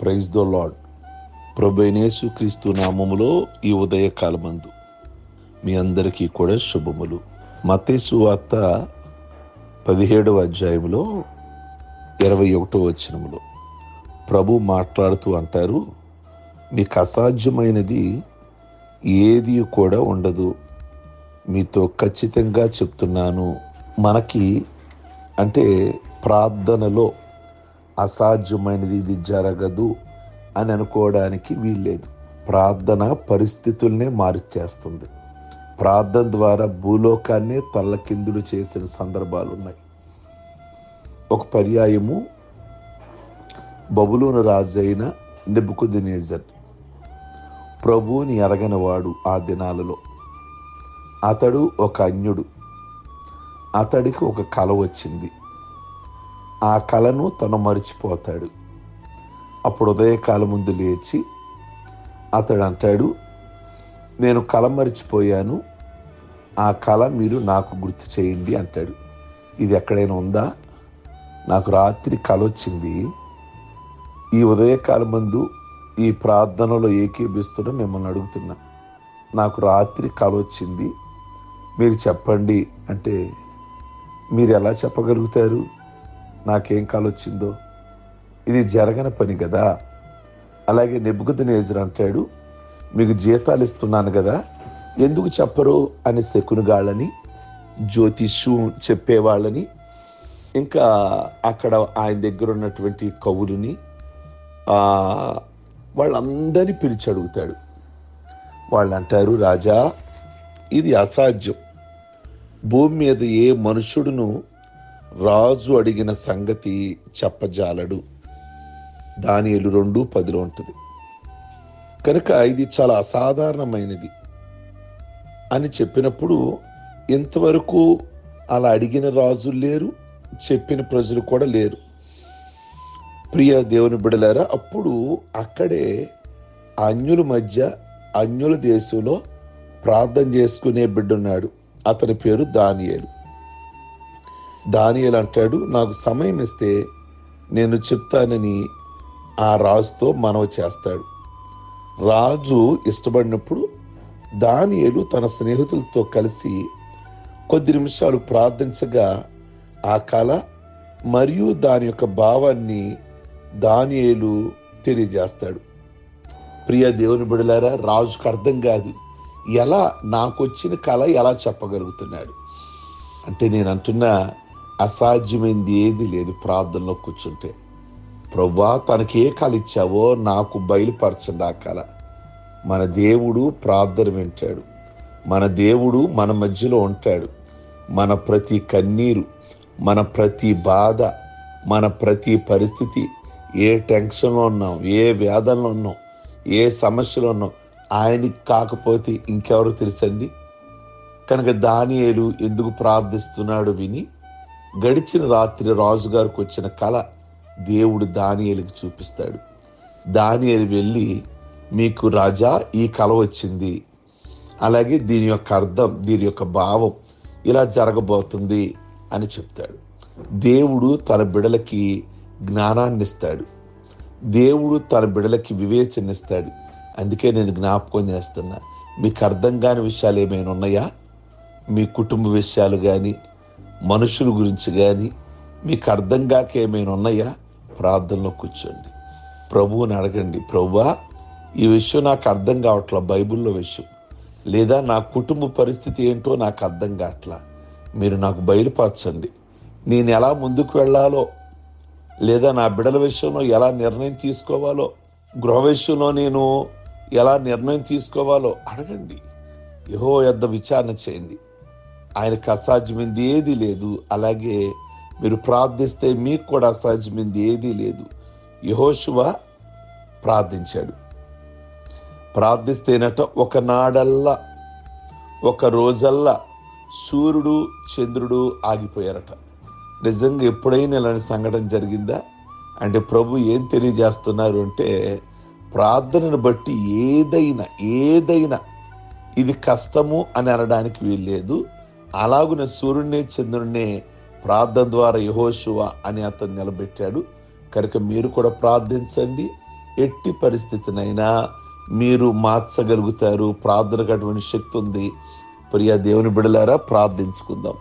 Praise the lord ప్రభైనేసు క్రీస్తు నామములో ఈ ఉదయకాలమందు మీ అందరికీ కూడా శుభములు. మతేసు వార్త పదిహేడవ అధ్యాయంలో ఇరవై ఒకటో వచనములో ప్రభు మాట్లాడుతూ అంటారు మీకు అసాధ్యమైనది ఏది కూడా ఉండదు. మీతో ఖచ్చితంగా చెప్తున్నాను. మనకి అంటే ప్రార్థనలో అసాధ్యమైనది ఇది జరగదు అని అనుకోవడానికి వీల్లేదు. ప్రార్థన పరిస్థితుల్నే మార్చేస్తుంది. ప్రార్థన ద్వారా భూలోకాన్నే తల్లకిందులు చేసిన సందర్భాలు ఉన్నాయి ఒక పర్యాయము బబులోను రాజైన నెబుకుదినేజర్. ప్రభువుని ఎరగనివాడు ఆ దినాలలో. అతడు ఒక అన్యుడు. అతడికి ఒక కల వచ్చింది. ఆ కళను తను మరిచిపోతాడు. అప్పుడు ఉదయకాలం ముందు లేచి అతడు అంటాడు నేను కల మరిచిపోయాను ఆ కళ మీరు నాకు గుర్తు చేయండి అంటాడు. ఇది ఎక్కడైనా ఉందా? నాకు రాత్రి కల వచ్చింది. ఈ ఉదయకాలం ముందు ఈ ప్రార్థనలో ఏకీభిస్తున్న మిమ్మల్ని అడుగుతున్నా. నాకు రాత్రి కళ వచ్చింది. మీరు చెప్పండి అంటే మీరు ఎలా చెప్పగలుగుతారు? నాకేం కాలొచ్చిందో. ఇది జరగని పని కదా అలాగే నెబ్బుకుదినేజర్ అంటాడు మీకు జీతాలు ఇస్తున్నాను కదా ఎందుకు చెప్పరు? అని శకునుగాళ్ళని జ్యోతిష్యం చెప్పేవాళ్ళని ఇంకా అక్కడ ఆయన దగ్గర ఉన్నటువంటి కవులని వాళ్ళందరినీ పిలిచి అడుగుతాడు. వాళ్ళు అంటారు రాజా ఇది అసాధ్యం. భూమి మీద ఏ మనుషుడును రాజు అడిగిన సంగతి చెప్పజాలడు. దానియలు రెండు పదిలో ఉంటుంది. కనుక ఇది చాలా అసాధారణమైనది అని చెప్పినప్పుడు ఇంతవరకు అలా అడిగిన రాజులు లేరు చెప్పిన ప్రజలు కూడా లేరు. ప్రియ దేవుని బిడలారా అప్పుడు అక్కడే అన్యుల మధ్య అన్యుల దేశంలో ప్రార్థన చేసుకునే బిడ్డ ఉన్నాడు. అతని పేరు దానియేలు. దానియేలు అంటాడు నాకు సమయం ఇస్తే నేను చెప్తానని ఆ రాజుతో మనవి చేస్తాడు. రాజు ఇష్టపడినప్పుడు దానియలు తన స్నేహితులతో కలిసి కొద్ది నిమిషాలు ప్రార్థించగా ఆ కళ మరియు దాని యొక్క భావాన్ని దానియేలు తెలియజేస్తాడు. ప్రియ దేవుని బిడలారా రాజుకు అర్థం కాదు. ఎలా నాకు వచ్చిన కళ ఎలా చెప్పగలుగుతున్నాడు? అంటే నేను అంటున్నా అసాధ్యమైంది ఏది లేదు ప్రార్థనలో కూర్చుంటే. ప్రభా తనకి ఏ కాలు ఇచ్చావో నాకు బయలుపరచండి ఆ కళ మన దేవుడు ప్రార్థన వింటాడు. మన దేవుడు మన మధ్యలో ఉంటాడు. మన ప్రతి కన్నీరు మన ప్రతి బాధ మన ప్రతి పరిస్థితి ఏ టెన్షన్లో ఉన్నాం ఏ వేదనలో ఉన్నాం ఏ సమస్యలో ఉన్నాం ఆయనకి కాకపోతే ఇంకెవరు తెలుసండి? కనుక దానియేలు ఎందుకు ప్రార్థిస్తున్నాడు విని గడిచిన రాత్రి రాజుగారికి వచ్చిన కళ దేవుడు దానియలికి చూపిస్తాడు. దానియలు వెళ్ళి మీకు రాజా ఈ కళ వచ్చింది. అలాగే దీని యొక్క అర్థం దీని యొక్క భావం ఇలా జరగబోతుంది అని చెప్తాడు. దేవుడు తన బిడలకి జ్ఞానాన్ని ఇస్తాడు. దేవుడు తన బిడలకి వివేచనిస్తాడు అందుకే నేను జ్ఞాపకం చేస్తున్నా. మీకు అర్థం కాని విషయాలు ఏమైనా ఉన్నాయా? మీ కుటుంబ విషయాలు కానీ మనుషుల గురించి కానీ మీకు అర్థం కాక ఏమైనా ఉన్నాయా? ప్రార్థనలో కూర్చోండి. ప్రభువుని అడగండి ప్రభువా ఈ విషయం నాకు అర్థం కావట్లా? బైబిల్లో విషయం. లేదా నా కుటుంబ పరిస్థితి ఏంటో నాకు అర్థం కావట్లా? మీరు నాకు బయలుపరచండి. నేను ఎలా ముందుకు వెళ్ళాలో? లేదా నా బిడల విషయంలో ఎలా నిర్ణయం తీసుకోవాలో? గృహ విషయంలో నేను ఎలా నిర్ణయం తీసుకోవాలో? అడగండి. యహో యొద్ద విచారణ చేయండి. ఆయనకు అసాధ్యమైంది ఏదీ లేదు. అలాగే మీరు ప్రార్థిస్తే మీకు కూడా అసాధ్యమైంది ఏదీ లేదు. యహోశువ ప్రార్థించాడు. ప్రార్థిస్తేనట ఒక నాడల్లా ఒక రోజల్లా సూర్యుడు చంద్రుడు ఆగిపోయారట. నిజంగా ఎప్పుడైనా ఇలాంటి సంఘటన జరిగిందా? అంటే ప్రభు ఏం తెలియజేస్తున్నారు అంటే ప్రార్థనను బట్టి ఏదైనా ఏదైనా ఇది కష్టము అని అనడానికి వీల్లేదు. అలాగున సూర్యుడినే చంద్రుడినే ప్రార్థన ద్వారా యహోశువ అని అతను నిలబెట్టాడు. కనుక మీరు కూడా ప్రార్థించండి. ఎట్టి పరిస్థితినైనా మీరు మార్చగలుగుతారు. ప్రార్థనకు అటువంటి శక్తి ఉంది. ప్రియ దేవుని బిడలారా ప్రార్థించుకుందాం.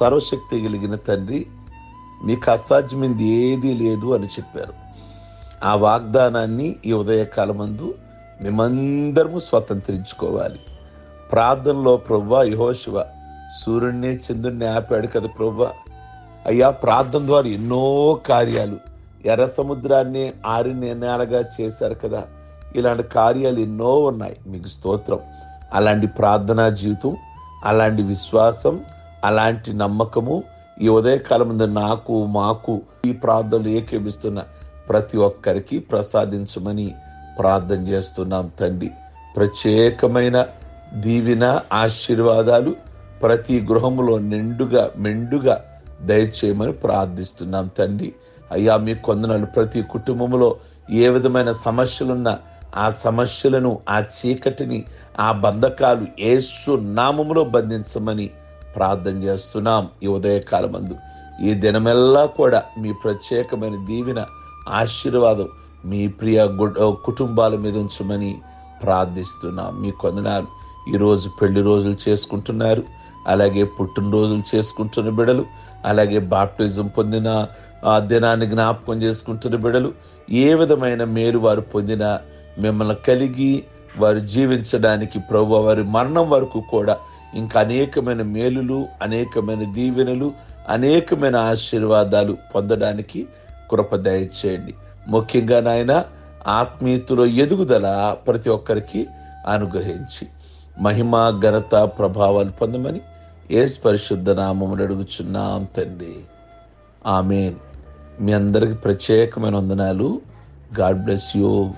సర్వశక్తి కలిగిన తండ్రి మీకు అసాధ్యమైంది ఏదీ లేదు అని చెప్పారు. ఆ వాగ్దానాన్ని ఈ ఉదయకాలమందు మేమందరము స్వతంత్రించుకోవాలి. ప్రార్థనలో ప్రభు యహోశివ సూర్యుడిని చంద్రుడిని ఆపాడు కదా ప్రభా. అయ్యా ప్రార్థన ద్వారా ఎన్నో కార్యాలు. ఎర్ర సముద్రాన్ని ఆరి నేలగా చేశారు కదా. ఇలాంటి కార్యాలు ఎన్నో ఉన్నాయి. మీకు స్తోత్రం. అలాంటి ప్రార్థనా జీవితం అలాంటి విశ్వాసం అలాంటి నమ్మకము ఈ ఉదయకాలం ముందు నాకు మాకు ఈ ప్రార్థనలు ఏకేమిస్తున్న ప్రతి ఒక్కరికి ప్రసాదించమని ప్రార్థన చేస్తున్నాం తండ్రి. ప్రత్యేకమైన దీవిన ఆశీర్వాదాలు ప్రతి గృహములో నిండుగా మెండుగా దయచేయమని ప్రార్థిస్తున్నాం తండ్రి. అయ్యా మీ కొందనాలు ప్రతి కుటుంబంలో ఏ విధమైన సమస్యలున్నా ఆ సమస్యలను ఆ చీకటిని ఆ బంధకాలు ఏసు నామములో బంధించమని ప్రార్థన చేస్తున్నాం ఈ ఉదయకాలమందు. ఈ దినమెల్లా కూడా మీ ప్రత్యేకమైన దీవెన ఆశీర్వాదం మీ ప్రియ కుటుంబాల మీద ఉంచమని ప్రార్థిస్తున్నాం. మీ కొందనాలు ఈరోజు పెళ్ళి రోజులు చేసుకుంటున్నారు. అలాగే పుట్టినరోజులు చేసుకుంటున్న బిడలు అలాగే బాప్టిజం పొందిన ఆ దినాన్ని జ్ఞాపకం చేసుకుంటున్న బిడలు ఏ విధమైన మేలు వారు పొందిన మిమ్మల్ని కలిగి వారు జీవించడానికి ప్రభు వారి మరణం వరకు కూడా ఇంకా అనేకమైన మేలులు అనేకమైన దీవెనలు అనేకమైన ఆశీర్వాదాలు పొందడానికి కృప దయచేయండి. ముఖ్యంగా నాయన ఆత్మీయతలో ఎదుగుదల ప్రతి ఒక్కరికి అనుగ్రహించి మహిమ ఘనత ప్రభావాలు పొందమని ఏసు పరిశుద్ధ నామములు అడుగుచున్నాం తండ్రి. ఆమెన్. మీ అందరికి ప్రత్యేకమైన వందనాలు. God bless you.